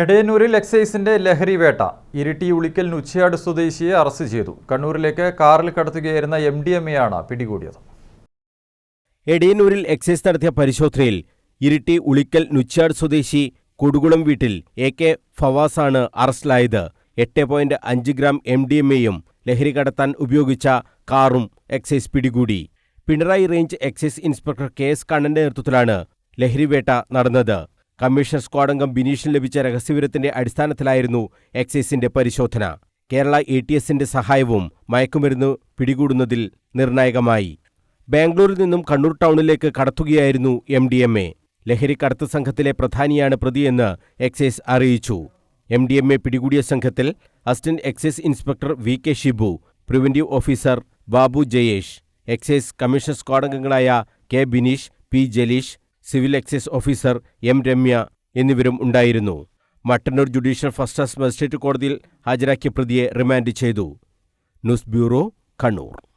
എടയന്നൂരിൽ എക്സൈസിന്റെ ലഹരി വേട്ട. ഇരിട്ടി ഉളിക്കൽ നുച്ചിയാട് സ്വദേശിയെ അറസ്റ്റ് ചെയ്തു. കണ്ണൂരിലേക്ക് കാറിൽ കടത്തുകയായിരുന്ന എം ഡി എം എയാണ് പിടികൂടിയത്. എടയന്നൂരിൽ എക്സൈസ് നടത്തിയ പരിശോധനയിൽ ഇരിട്ടി ഉളിക്കൽ നുച്ചാട് സ്വദേശി കൊടുകുളം വീട്ടിൽ എ കെ ഫവാസാണ് അറസ്റ്റിലായത്. എട്ട് പോയിന്റ് അഞ്ച് ഗ്രാം എം ഡി എം എയും ലഹരി കടത്താൻ ഉപയോഗിച്ച കാറും എക്സൈസ് പിടികൂടി. Pinarayi range excise inspector K S കണ്ണന്റെ നേതൃത്വത്തിലാണ് ലഹരിവേട്ട നടന്നത്. കമ്മീഷൻ സ്ക്വാഡംഗം ബിനീഷിന് ലഭിച്ച രഹസ്യവിവരത്തിന്റെ അടിസ്ഥാനത്തിലായിരുന്നു എക്സൈസിന്റെ പരിശോധന. കേരള എ ടി എസിന്റെ സഹായവും മയക്കുമരുന്ന് പിടികൂടുന്നതിൽ നിർണായകമായി. ബാംഗ്ലൂരിൽ നിന്നും കണ്ണൂർ ടൗണിലേക്ക് കടത്തുകയായിരുന്നു എം ഡി എം എ. ലഹരി കടത്ത് സംഘത്തിലെ പ്രധാനിയാണ് പ്രതിയെന്ന് എക്സൈസ് അറിയിച്ചു. എം ഡി എം എ പിടികൂടിയ സംഘത്തിൽ assistant excise inspector V K Shibu preventive officer Babu Jayesh excise commission സ്ക്വാഡംഗങ്ങളായ K Bineesh P Jaleesh civil excise officer M Ramya എന്നിവരും ഉണ്ടായിരുന്നു. Mattannur judicial first class magistrate കോടതിയിൽ ഹാജരാക്കിയ പ്രതിയെ remand ചെയ്തു. News bureau Kannur.